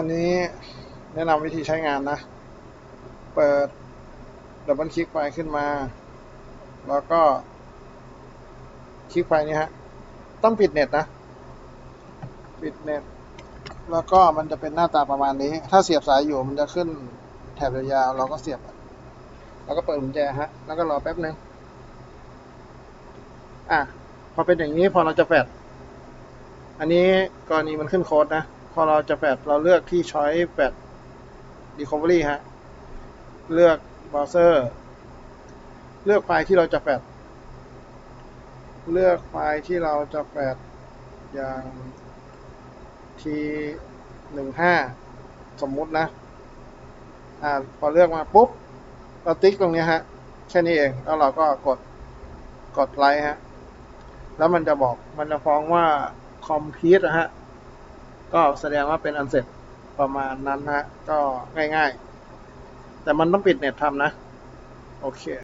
อันนี้แนะนำวิธีใช้งานนะ เปิดดับเบิลคลิกไฟล์ขึ้นมา แล้วก็ คลิกไฟล์นี้ฮะ ต้องปิดเน็ตนะ ปิดเน็ต แล้วก็มันจะเป็นหน้าตาประมาณนี้ ถ้าเสียบสายอยู่มันจะขึ้นแถบยาวๆเราก็เสียบ แล้วก็เปิดกุญแจฮะ แล้วก็รอแป๊บนึง อะ พอเป็นอย่างนี้พอเราจะแฟดอันนี้กรณีมันขึ้นโค้ดนะ อเราจะแฟดเราเลือกที่ช้อยแฟด Recovery ฮะ เลือกเบราว์เซอร์เลือกไฟล์ที่เราจะแฟด เลือกไฟล์ที่เราจะแฟดอย่าง t หนึ่งห้าสมมุตินะ อ่า พอเลือกมาปุ๊บ เราติ๊กตรงนี้ฮะ แค่นี้เอง แล้วเราก็กด กดไลค์ฮะ แล้วมันจะบอก มันจะฟ้องว่า complete นะฮะ ก็แสดงว่าเป็นอันเสร็จประมาณนั้นฮะ ก็ง่ายๆ แต่มันต้องปิดเน็ตทำนะ โอเค